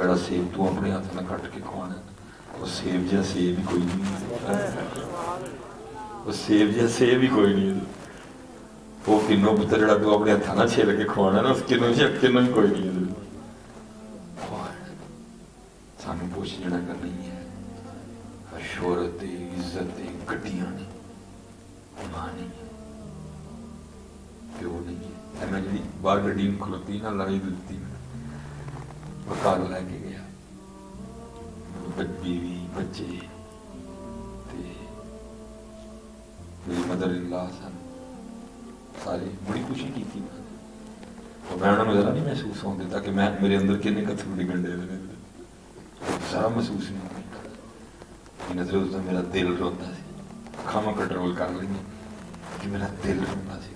ਜਿਹੜਾ ਸੇਬ ਤੂੰ ਆਪਣੇ ਹੱਥ ਨਾਲ ਕੱਟ ਕੇ ਖਵਾਣਾ ਉਹ ਸੇਬ ਜਿਹਾ ਸੇਬ ਹੀ ਕੋਈ ਨਹੀਂ ਉਹ ਸੇਬ ਜਿਹਾ ਸੇਬ ਹੀ ਕੋਈ ਨਹੀਂ ਉਹ ਕਿੰਨੋ ਪੁੱਤਰ ਜਿਹੜਾ ਤੂੰ ਆਪਣੇ ਹੱਥਾਂ ਨਾਲ ਛਿੱਲ ਕੇ ਖਵਾਣਾ ਨਾ, ਉਸ ਕਿੰਨੋ ਜਿਹਾ ਕਿੰਨੋ ਹੀ ਕੋਈ ਨਹੀਂ ਸਾਨੂੰ ਪੁੱਛ ਜਿਹੜਾ ਕਰਨੀ ਹੈ ਸ਼ੋਹਰਤ ਤੇ ਇੱਜ਼ਤ ਤੇ ਗੱਡੀਆਂ ਨੇ ਮਾਂ ਨਹੀਂ ਪਿਓ ਨਹੀਂ ਹੈ। ਮੈਂ ਜਿਹੜੀ ਬਾਹਰ ਗੱਡੀ ਨੂੰ ਖਲੋਤੀ ਨਾ ਲੜਾਈ ਦਿੱਤੀ ਉਹ ਲੈ ਕੇ ਗਿਆ। ਬੱਚੀ ਬੱਚੇ ਤੇ ਮੇਰੀ ਮਦਰ ਇਨ ਲਾ ਸਨ। ਸਾਰੇ ਬੜੀ ਖੁਸ਼ੀ ਕੀਤੀ ਮੈਂ ਉਹ ਮੈਂ ਉਹਨਾਂ ਨੂੰ ਜ਼ਰਾ ਨਹੀਂ ਮਹਿਸੂਸ ਹੋਣ ਦਿੱਤਾ ਕਿ ਮੈਂ ਮੇਰੇ ਅੰਦਰ ਕਿੰਨੇ ਕਥਰੂ ਡਿਗਣ ਦੇ ਨੇ। ਸਾਰਾ ਮਹਿਸੂਸ ਨਹੀਂ ਕੀਤਾ ਨਜ਼ਰ ਉਸ ਦਾ ਮੇਰਾ ਦਿਲ ਰੋਂਦਾ ਸੀ। ਖਾਮਾ ਕੰਟਰੋਲ ਕਰ ਲੈਂਦੀ ਕਿ ਮੇਰਾ ਦਿਲ ਰੋਂਦਾ ਸੀ।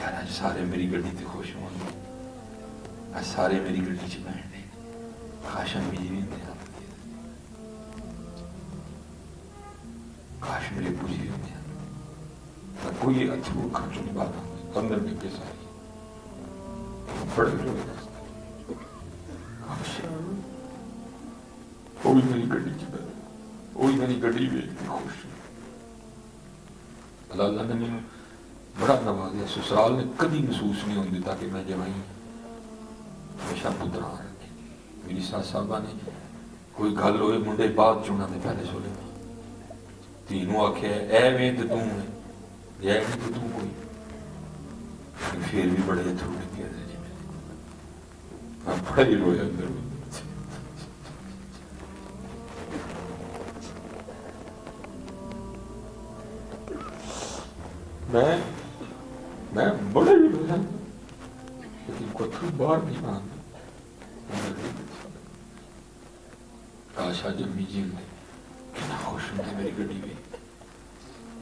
ਯਾਰ, ਅੱਜ ਸਾਰੇ ਮੇਰੀ ਗੱਡੀ ਤੇ ਖੁਸ਼ ਹੋਣਗੇ। ਸਾਰੇ ਮੇਰੀ ਗੱਡੀ 'ਚ ਬੈਠਦੇ ਕਾਸ਼ ਮੈਂ ਵੀ ਹੁੰਦੇ ਕਾਸ਼ ਮੇਰੇ ਪੁੱਜੀ ਹੁੰਦੇ ਆ ਕੋਈ ਅਥਰੂ ਖਰਚ ਨਹੀਂ ਬਾਤ ਅੰਦਰ ਦੇ ਕੇ ਸਾਰੀ। ਬੜੇ ਲੋਕ ਉਹ ਵੀ ਮੇਰੀ ਗੱਡੀ 'ਚ ਬੈਠ ਉਹ ਵੀ ਮੇਰੀ ਗੱਡੀ ਵੇਖ ਕੇ ਖੁਸ਼ ਅੱਲਾ ਨੇ ਮੈਨੂੰ ਬੜਾ ਨਵਾਜ਼ਿਆ ਸਸਰਾਲ ਨੇ ਕਦੀ ਮਹਿਸੂਸ ਨਹੀਂ ਹੋਣ ਦਿੱਤਾ ਕਿ ਮੈਂ ਜਵਾਈ ਹਮੇਸ਼ਾ ਪੁੱਤਰਾ ਰੱਖੇ ਮੇਰੀ ਸੱਸ ਸਾਹਿਬਾ ਨੇ ਕੋਈ ਗੱਲ ਹੋਏ ਮੁੰਡੇ ਬਾਅਦ ਚੁਣਾ ਦੇ ਪਹਿਲੇ ਸੋਲੇ ਧੀ ਨੂੰ ਆਖਿਆ ਐਵੇਂ ਤੇ ਤੂੰ ਹੈ ਇਹ ਨਹੀਂ ਕਿ ਤੂੰ ਕੋਈ। ਫਿਰ ਵੀ ਬੜੇ ਅਥਰੂ ਲੱਗੇ ਨੇ ਜੀ ਮੈਂ ਬੜਾ ਹੀ ਰੋਇਆ ਅੰਦਰ ਮੈਂ ਮੈਂ ਬੜਾ ਹੀ ਰੋਇਆ। ਲੇਕਿਨ ਕੋਈ ਬਾਹਰ ਨਹੀਂ ਆਉਂਦਾ ਕਾਸ਼ ਅੱਜ ਅੰਮੀ ਜੀ ਹੁੰਦੇ ਕਿੰਨਾ ਖੁਸ਼ ਹੁੰਦੇ ਮੇਰੀ ਗੱਡੀ ਵੀ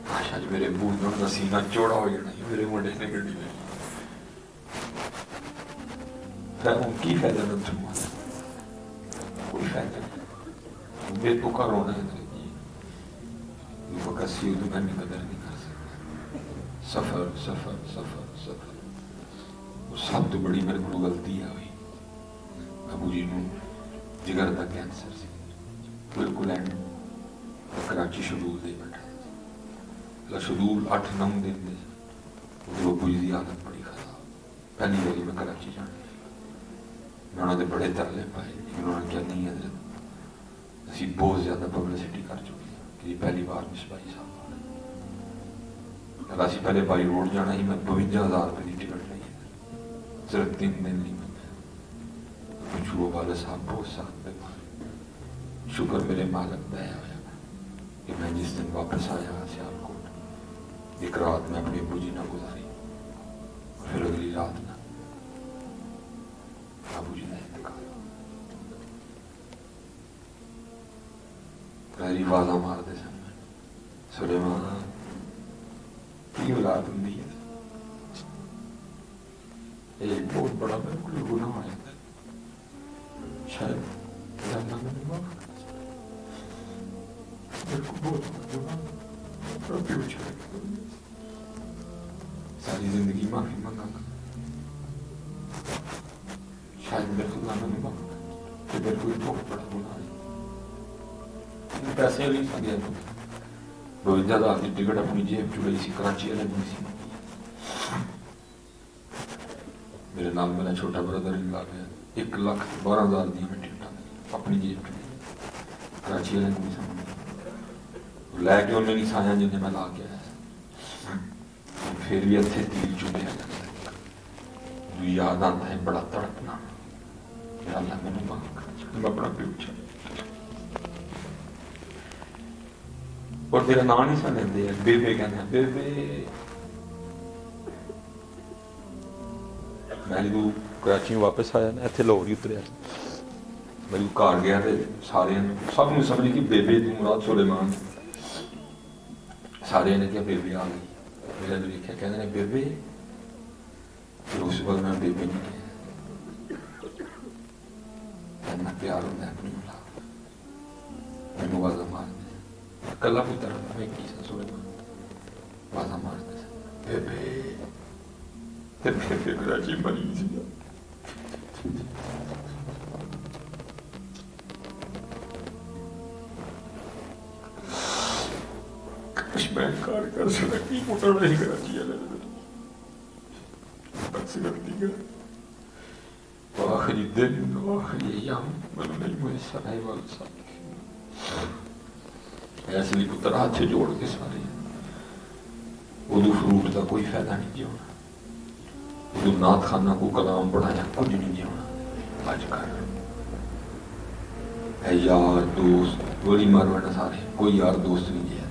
ਕਾਸ਼ ਅੱਜ ਮੇਰੇ ਬੂਟ ਦਾ ਸੀਨਾ ਚੌੜਾ ਹੋ ਜਾਣਾ ਸੀ ਮੇਰੇ ਮੁੰਡੇ ਨੇ ਗੱਡੀ ਲਈ ਫਿਰ ਉਹ ਕੀ ਫਾਇਦਾ ਨਾ ਤੁਮਾਂ ਕੋਈ ਫਾਇਦਾ ਨਹੀਂ ਮੇਰੇ ਤੋਂ ਘਰ ਹੋਣਾ ਹੈ ਜੀ ਸਭ ਤੋਂ ਬੜੀ ਮੇਰੇ ਕੋਲ ਗਲਤੀ ਆ ਹੋਈ ਅਬੂ ਜੀ ਨੂੰ ਜਿਗਰ ਦਾ ਕੈਂਸਰ ਸੀ। ਬਿਲਕੁਲ ਐਂਡ ਕਰਾਚੀ ਸ਼ਡੂਲ ਦੇ ਬੈਠਾ ਲਾ ਸ਼ਡੂਲ 8-9 ਦਿਨ ਦੇ ਉਹ ਅਬੂ ਜੀ ਦੀ ਆਦਤ ਬੜੀ ਖਰਾਬ। ਪਹਿਲੀ ਵਾਰੀ ਮੈਂ ਕਰਾਚੀ ਜਾਣਾ ਮੈਂ ਉਹਨਾਂ ਦੇ ਬੜੇ ਤਰਲੇ ਪਾਏ ਕਿ ਉਹਨਾਂ ਨੇ ਕਿਹਾ, ਨਹੀਂ ਹਜ਼ਰਤ, ਅਸੀਂ ਬਹੁਤ ਜ਼ਿਆਦਾ ਪਬਲਿਸਿਟੀ ਕਰ ਚੁੱਕੇ ਹਾਂ ਕਿ ਇਹ ਪਹਿਲੀ ਵਾਰ ਮਿਸਬਾਈ ਸਾਹਿਬ ਅਸੀਂ ਪਹਿਲੇ ਬਾਈ ਰੋਡ ਜਾਣਾ ਸੀ, ਮੈਂ 52000 ਰੁਪਏ ਦੀ ਟਿਕਟ ਲਈ ਵਾਲੇ ਸਾਹਿਬ ਬਹੁਤ ਸਖਤ ਸ਼ੁਕਰ ਮੇਰੇ ਮਾਲਕ ਦਾ ਹੋਇਆ ਕਿ ਮੈਂ ਜਿਸ ਦਿਨ ਵਾਪਸ ਆਇਆ ਸਿਆਲਕੋਟ, ਇੱਕ ਰਾਤ ਮੈਂ ਆਪਣੀ ਬੂਜੀ ਨਾਲ ਗੁਜ਼ਾਰੀ। ਫਿਰ ਅਗਲੀ ਰਾਤ ਨਾ ਅਬੂ ਜੀ ਦਾ ਇੰਤਕਾਲ। ਪੈਰੀ ਵਾਲਾ ਮਾਰਦੇ ਸਨ ਸੁਲੇਮਾਨ ਕੀ ਬਿਲਕੁਲ ਜ਼ਿੰਦਗੀ ਮਾਫੀ ਮੰਗਾਂਗਾ ਸ਼ਾਇਦ ਮੇਰੇ ਕੋਲ ਨਾ ਮੈਨੂੰ ਮਾਫ ਕਿ ਮੇਰੇ ਕੋਲ ਬਹੁਤ ਬੜਾ ਗੁਨਾਹ ਹੈ ਪੈਸੇ ਲਈ ਸੰਗਿਆ ਬਹੁਤ ਜ਼ਿਆਦਾ ਦੀ ਟਿਕਟ ਆਪਣੀ ਜੇਬ ਚ ਲਈ ਸੀ ਕਰਾਚੀ ਵਾਲੇ ਨੂੰ ਸੀ ਮੇਰੇ ਨਾਲ ਮੇਰਾ ਛੋਟਾ ਬ੍ਰਦਰ ਹੀ ਲਾ ਗਿਆ 1 ਲੱਖ 12000 ਦੀਆਂ ਮੈਂ ਟਿਕਟਾਂ ਆਪਣੀ ਜੇਬ ਚ ਕਰਾਚੀ ਵਾਲੇ ਨੂੰ ਸੀ ਲੈ ਕੇ ਉਹਨੇ ਨਹੀਂ ਸਾਇਆ ਜਿੰਨੇ ਮੈਂ ਲਾ ਕੇ ਆਇਆ। ਫਿਰ ਵੀ ਇੱਥੇ ਤੀਰ ਚੁੱਭਿਆ ਜਾਂਦਾ। ਦੂ ਯਾਦ ਆਉਂਦਾ ਹੈ ਬੜਾ ਤੜਪਣਾ। ਕਿ ਅੱਲਾ ਮੈਨੂੰ ਮਾਫ ਮੈਂ ਆਪਣਾ ਪਿਓ ਔਰ ਤੇਰਾ ਨਾਂ ਨਹੀਂ ਸਾਂ ਲੈਂਦੇ ਆ। ਬੇਬੇ ਕਹਿੰਦੇ ਬੇਬੇ। ਮੈਂ ਜਦੋਂ ਕਰਾਚੀ ਵਾਪਸ ਆਇਆ ਨਾ ਇੱਥੇ ਲਾਹੌਰ ਹੀ ਉਤਰਿਆ। ਮੈਂ ਜਦੋਂ ਘਰ ਗਿਆ ਤੇ ਸਾਰਿਆਂ ਨੂੰ ਸਭ ਨੂੰ ਸਮਝ ਕਿ ਬੇਬੇ ਦੀ ਮੁਰਾਦ ਸੁਲੇਮਾਨ। ਸਾਰਿਆਂ ਨੇ ਕਿਹਾ ਬੇਬੇ ਆ ਗਈ। ਮੇਰਾ ਜਦੋਂ ਦੇਖਿਆ ਕਹਿੰਦੇ ਨੇ, ਬੇਬੇ ਫਿਰ ਉਸ ਵਕਤ ਮੈਂ ਬੇਬੇ ਨਹੀਂ ਕਿਹਾ, ਇੰਨਾ ਪਿਆਰ ਹੁੰਦਾ ਆਪਣੀ ਔਲਾਦ ਮੈਨੂੰ ਵਾਜ਼ਾ ਮਾਰਦੇ ਕੱਲਾ ਪੁੱਤਰ ਮੈਂ ਕੀ ਸਸੁਰੇ ਵਾਜ਼ਾ ਮਾਰਦੇ ਬੇਬੇ, ਤੇ ਬੇਬੇ ਕਰਾਚੀ ਮਰੀ ਸੀ। ਕਰ ਸਕਦਾ ਕੀ ਕੁੱਟਣ ਨਹੀਂ ਕਰ ਜੀ ਇਹਨੇ ਬਸ ਕਰ ਦਿਗਾ واخر الدين واخر الايام والعلم والسعي والصالح ਐਸ ਲਈ ਪੁੱਤਰ ਹੱਥ ਜੋੜ ਕੇ ਸਾਰੇ। ਉਹਨੂੰ ਫਰੂਟ ਦਾ ਕੋਈ ਫਾਇਦਾ ਨਹੀਂ ਜਿਉਣਾ ਉਹਨੂੰ ਨਾਤ ਖਾਨਾ ਕੋ ਕਲਾਮ ਬਣਾਇਆ ਕੁਝ ਨਹੀਂ ਜਿਉਣਾ ਅੱਜ ਕੱਲ ਐ ਯਾਰ ਦੋਸਤ ਗੋਲੀ ਮਾਰਵਾਣਾ ਸਾਰੇ। ਕੋਈ ਯਾਰ ਦੋਸਤ ਨਹੀਂ ਜਿਆ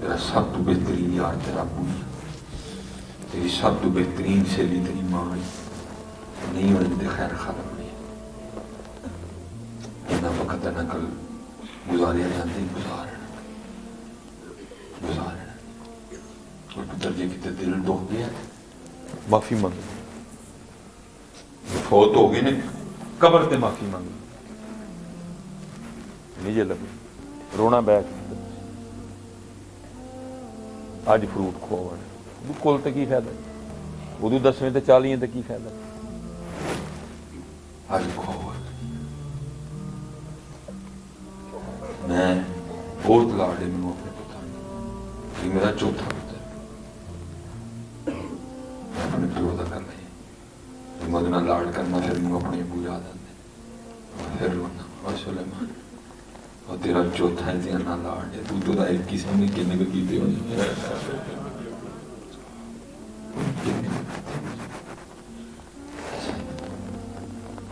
तेरा सब तो बेहतरीन यार तेरा पूरी तेरी सब तो बेहतरीन सहेली तेरी माँ है नहीं होने देते खैर खालम नहीं इतना वक्त ना कल गुजारे जाते ही गुजार गुजार और पुत्र जी कितने दिल दुख गया ਮਾਫੀ ਮੰਗ फौत हो गए ने ਕਬਰ ਤੇ ਮਾਫੀ ਮੰਗ ਨਹੀਂ ਜੇ ਲੱਗ ਰੋਣਾ ਬੈਕ ਅੱਜ ਫਰੂਟ ਖਵਾਉਣ। ਉਹ ਕੁੱਲ ਤੇ ਕੀ ਫਾਇਦਾ? ਉਹਦੀ ਦਸਵੇਂ ਤੇ 40 ਤੇ ਕੀ ਫਾਇਦਾ? ਅੱਜ ਖਵਾਉਣ। ਮੈਂ ਬਹੁਤ ਲਾੜੇ ਮੈਨੂੰ ਆਪਣੇ ਪੁੱਤਾਂ ਨੂੰ। ਮੇਰਾ ਚੌਥਾ ਪੁੱਤਰ ਹੈ। ਆਪਣੇ ਪਿਓ ਦਾ ਕਰਨਾ ਹੈ ਮਦਨਾ ਲਾੜ ਕਰਨਾ, ਫਿਰ ਮੈਨੂੰ ਆਪਣੀ ਪੂਜਾ ਦਿੰਦੇ। ਫਿਰ ਰੋਣਾ ਸੁਲੇਮਾਨ। ਉਹ ਤੇਰਾ ਚੌਥਾ ਜੀ ਨਾ ਲਾੜ ਤੂੰ ਤੂੰ ਦਾ ਇੱਕ ਕਿਸੇ ਨੇ ਕਿੰਨੇ ਕੁ ਕੀਤੇ ਹੋਣੇ?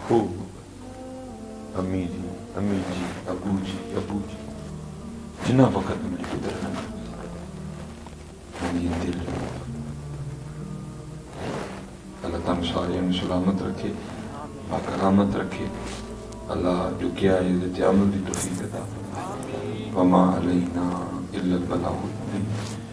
ਖੂਬ ਅਮੀ ਜੀ ਅਮੀ ਜੀ, ਅਬੂ ਜੀ ਅਬੂ ਜੀ। ਜਿੰਨਾ ਵਕਤ ਮੈਂ ਕਿਧਰ ਨਾ ਮੇਰੀ ਦਿਲ ਅੱਲਾਹ ਤਾਲਾ ਸਾਰਿਆਂ ਨੂੰ ਸਲਾਮਤ ਰੱਖੇ ਆਕਰਾਮਤ ਰੱਖੇ। ਅੱਲਾਹ ਜੋ ਹੈ ਇਹਦੇ ਤੇ ਅਮਲ ਦੀ ਤੌਫੀਕ ਅਤਾ ਫਰਮਾਏ। ਵਮਾ ਅਲੈਨਾ ਇਲਾ ਅਲ